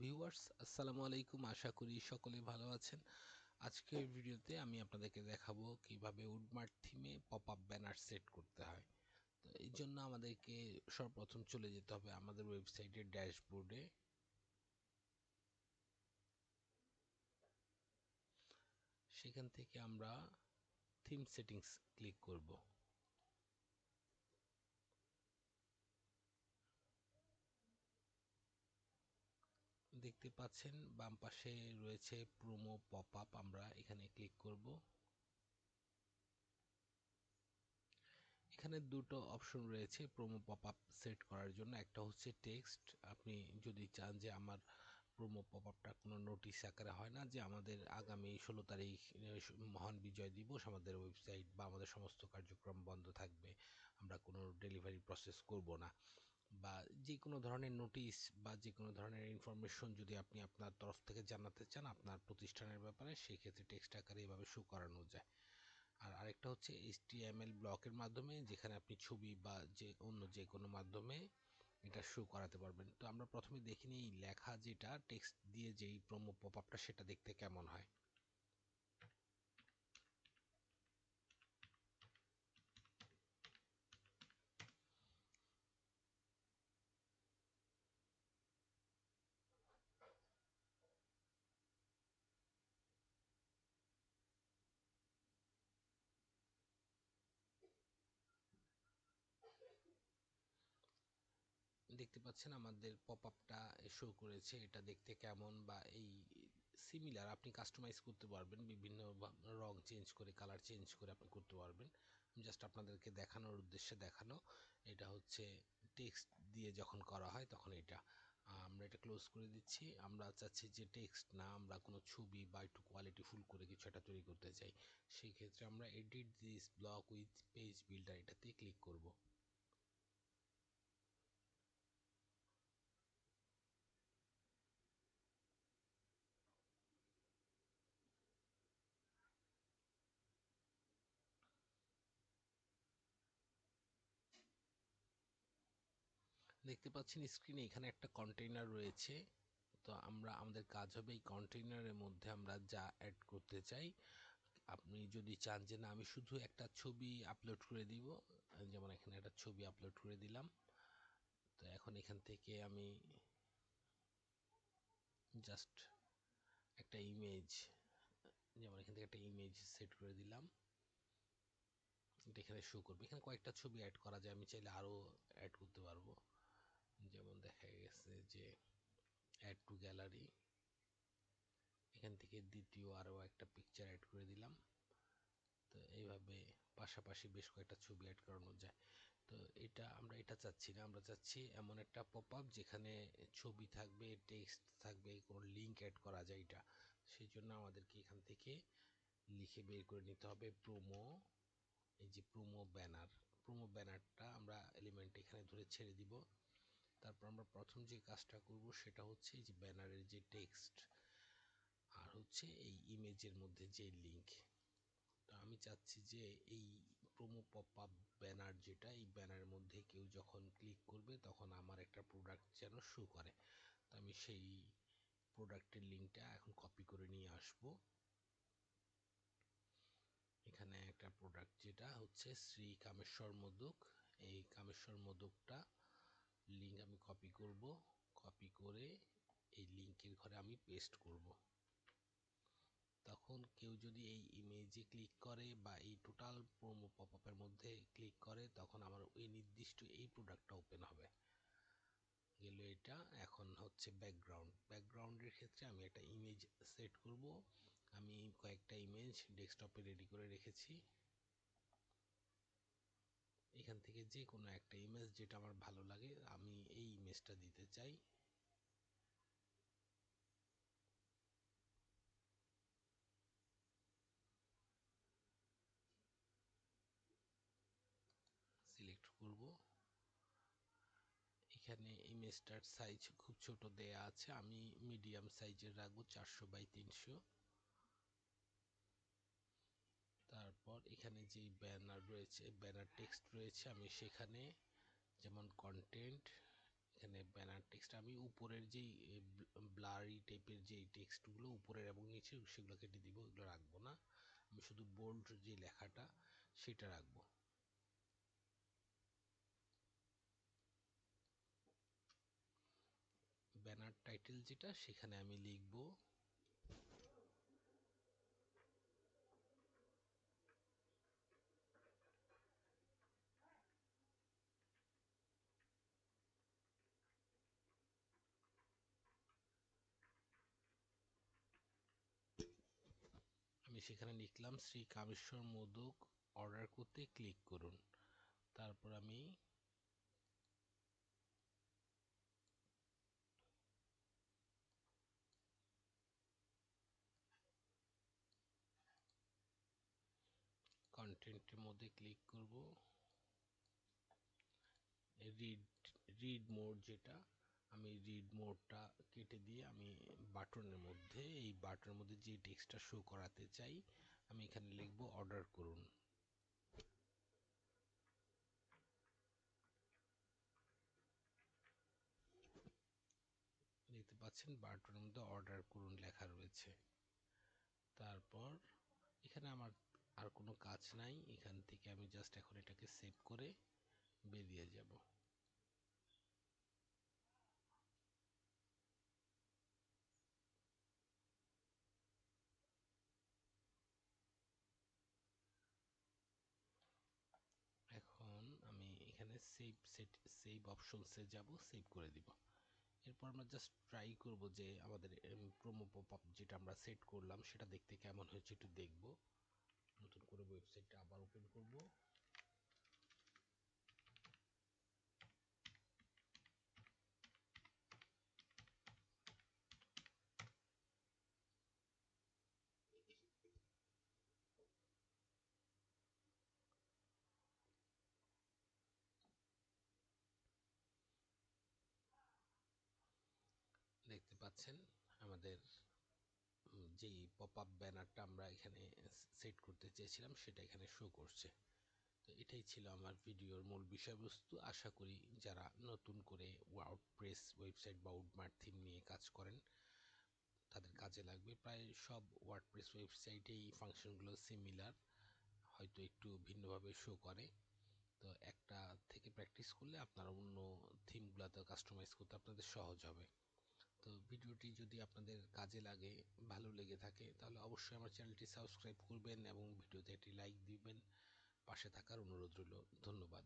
Viewers আসসালামু আলাইকুম। আশা করি সকলে ভালো আছেন। আজকের ভিডিওতে আমি আপনাদেরকে দেখাবো কীভাবে উডমার্ট থিমে পপ আপ ব্যানার সেট করতে হয়। তো এই জন্য আমাদেরকে সর্বপ্রথম চলে যেতে হবে আমাদের ওয়েবসাইটের ড্যাশবোর্ডে সেখান থেকে আমরা থিম সেটিংস ক্লিক করব। দেখতে পাচ্ছেন, বাম পাশে রয়েছে প্রোমো পপ আপ আমরা এখানে ক্লিক করব। এখানে দুটো অপশন রয়েছে প্রোমো পপ আপ সেট করার জন্য, একটা হচ্ছে টেক্সট আপনি যদি চান যে আমার প্রোমো পপ আপটা কোনো নোটিশ আকারে হয় না, যে আমাদের আগামী ষোলো তারিখ, মহান বিজয় দিবস, আমাদের ওয়েবসাইট বা আমাদের সমস্ত কার্যক্রম বন্ধ থাকবে, আমরা কোনো ডেলিভারি প্রসেস করব না। বা যে কোনো ধরনের নোটিশ বা যে কোনো ধরনের ইনফরমেশন যদি আপনি আপনার তরফ থেকে জানাতে চান আপনার প্রতিষ্ঠানের ব্যাপারে সেই ক্ষেত্রে টেক্সট আকারে এভাবে শো করানো যায়। আর আরেকটা হচ্ছে এইচটিএমএল ব্লকের মাধ্যমে যেখানে আপনি ছবি বা যে অন্য যে কোনো মাধ্যমে এটা শো করাতে পারবেন। তো আমরা প্রথমে দেখিনি এই লেখা যেটা টেক্সট দিয়ে যেই প্রোমো পপ আপটা সেটা দেখতে কেমন হয়। দেখতে পাচ্ছেন আমাদের পপ আপটা শো করেছে, এটা দেখতে কেমন বা এই সিমিলার আপনি কাস্টমাইজ করতে পারবেন, বিভিন্ন রং চেঞ্জ করে কালার চেঞ্জ করে আপনি করতে পারবেন। জাস্ট আপনাদেরকে দেখানোর উদ্দেশ্যে দেখানো, এটা হচ্ছে টেক্সট দিয়ে যখন করা হয় তখন এটা। আমরা এটা ক্লোজ করে দিচ্ছি, আমরা চাচ্ছি যে টেক্সট না আমরা কোনো ছবি বা একটু কোয়ালিটি ফুল করে কিছু একটা তৈরি করতে চাই, সেই ক্ষেত্রে আমরা edit this block with page builder এটাতে ক্লিক করব। দেখতে পাচ্ছেন স্ক্রিনে এখানে একটা কন্টেইনার রয়েছে। তো আমরা, আমাদের কাজ হবে এই কন্টেইনারের মধ্যে আমরা যা অ্যাড করতে চাই। আপনি যদি চান যে না, আমি শুধু একটা ছবি আপলোড করে দিব, যেমন এখানে একটা ছবি আপলোড করে দিলাম। তো এখন এখান থেকে আমি জাস্ট একটা ইমেজ যেমন এখান থেকে একটা ইমেজ সেট করে দিলাম। এটা এখানে শো করবে। এখানে কয়েকটা ছবি অ্যাড করা যায়, আমি চাইলে আরও অ্যাড করতে পারব। যেমন দেখা গেছে যে অ্যাড টু গ্যালারি এখান থেকে দ্বিতীয় আরও একটা পিকচার অ্যাড করে দিলাম। তো এইভাবে পাশাপাশি বেশ কয়েকটা ছবি অ্যাড করানো যায়। তো এটা আমরা, এটা চাচ্ছি না, আমরা চাচ্ছি এমন একটা পপ আপ যেখানে ছবি থাকবে টেক্সট থাকবে, কোনো লিঙ্ক অ্যাড করা যায় এটা। সেই জন্য আমাদেরকে এখান থেকে লিখে বের করে নিতে হবে প্রোমো এই যে প্রোমো ব্যানার প্রোমো ব্যানারটা আমরা এলিমেন্ট এখানে ধরে ছেড়ে দিব। তারপর আমরা প্রথম যে কাজটা করব সেটা হচ্ছে যে ব্যানারের যে টেক্সট আর হচ্ছে এই ইমেজের মধ্যে যে লিঙ্ক তো আমি চাচ্ছি যে এই প্রোমো পপ আপ ব্যানার যেটা, এই ব্যানারের মধ্যে কেউ যখন ক্লিক করবে তখন আমার একটা প্রোডাক্ট যেন শো করে। তো আমি সেই প্রোডাক্টের লিঙ্কটা এখন কপি করে নিয়ে আসব। এখানে একটা প্রোডাক্ট যেটা হচ্ছে শ্রী কামেশ্বর মোদক। এই কামেশ্বর মোদকটা লিঙ্ক আমি কপি করব। কপি করে এই লিঙ্কের ঘরে আমি পেস্ট করব। তখন কেউ যদি এই ইমেজে ক্লিক করে বা এই টোটাল প্রোমো পপআপের মধ্যে ক্লিক করে, তখন আমার ওই নির্দিষ্ট এই প্রোডাক্টটা ওপেন হবে। গেল এটা, এখন হচ্ছে ব্যাকগ্রাউন্ড ব্যাকগ্রাউন্ডের ক্ষেত্রে আমি একটা ইমেজ সেট করব। আমি কয়েকটা ইমেজ ডেস্কটপে রেডি করে রেখেছি। এখান থেকে যে কোনো একটা ইমেজ যেটা আমার ভালো লাগে, আমি এই ইমেজটা দিতে চাই। সিলেক্ট করব। এখানে ইমেজটার সাইজ খুব ছোট দেয়া আছে, আমি মিডিয়াম সাইজের রাখব চারশো বাই তিনশো। তারপর এখানে যেই ব্যানার রয়েছে ব্যানার টেক্সট রয়েছে, আমি সেখানে যেমন কন্টেন্ট এখানে ব্যানার টেক্সট আমি উপরের যেই ব্লার টাইপের যে টেক্সটগুলো উপরের এবং নিচে সেগুলো কেটে দিব, এগুলো রাখব না। আমি শুধু বোল্ড যে লেখাটা, সেটা রাখব। ব্যানার টাইটেল যেটা, সেখানে আমি লিখব সেখানে লিখলাম, শ্রী কামেশ্বর মোদক অর্ডার করতে ক্লিক করুন। তারপর আমি কন্টেন্টের মধ্যে ক্লিক করব। রিড রিড মোড যেটা আমি রিড মোডটা কেটে দিয়ে আমি বাটনের মধ্যে, এই বাটনের মধ্যে যে টেক্সটটা শো করাতে চাই, আমি এখানে লিখব অর্ডার করুন। দেখতে পাচ্ছেন বাটনের মধ্যে অর্ডার করুন লেখা রয়েছে। তারপর এখানে আমার আর কোনো কাজ নাই, এখান থেকে আমি জাস্ট এখন এটাকে সেভ করে বেরিয়ে যাব এখন আমি এখানে সেভ সেট সেভ অপশনসে যাব সেভ করে দিব। এরপর আমরা জাস্ট ট্রাই করব যে আমাদের প্রোমো পপ যেটা আমরা সেট করলাম, সেটা দেখতে কেমন হয়েছে একটু দেখব। নতুন করে ওয়েবসাইটটা আবার ওপেন করব। দেখতে পাচ্ছেন, আমাদের যেই পপ আপ ব্যানারটা আমরা এখানে সেট করতে চেয়েছিলাম, সেটা এখানে শো করছে। তো এটাই ছিল আমার ভিডিওর মূল বিষয়বস্তু। আশা করি যারা নতুন করে ওয়ার্ডপ্রেস ওয়েবসাইট বা উডমার্ট থিম নিয়ে কাজ করেন, তাদের কাজে লাগবে। প্রায় সব ওয়ার্ডপ্রেস ওয়েবসাইটে এই ফাংশনগুলো সিমিলার হয়তো একটু ভিন্নভাবে শো করে। তো একটা থেকে প্র্যাকটিস করলে আপনারা অন্য থিমগুলোতে কাস্টমাইজ করতে আপনাদের সহজ হবে। তো ভিডিওটি যদি আপনাদের কাজে লাগে, ভালো লেগে থাকে, তাহলে অবশ্যই আমার চ্যানেলটি সাবস্ক্রাইব করবেন এবং ভিডিওতে একটি লাইক দিবেন। পাশে থাকার অনুরোধ রইল। ধন্যবাদ।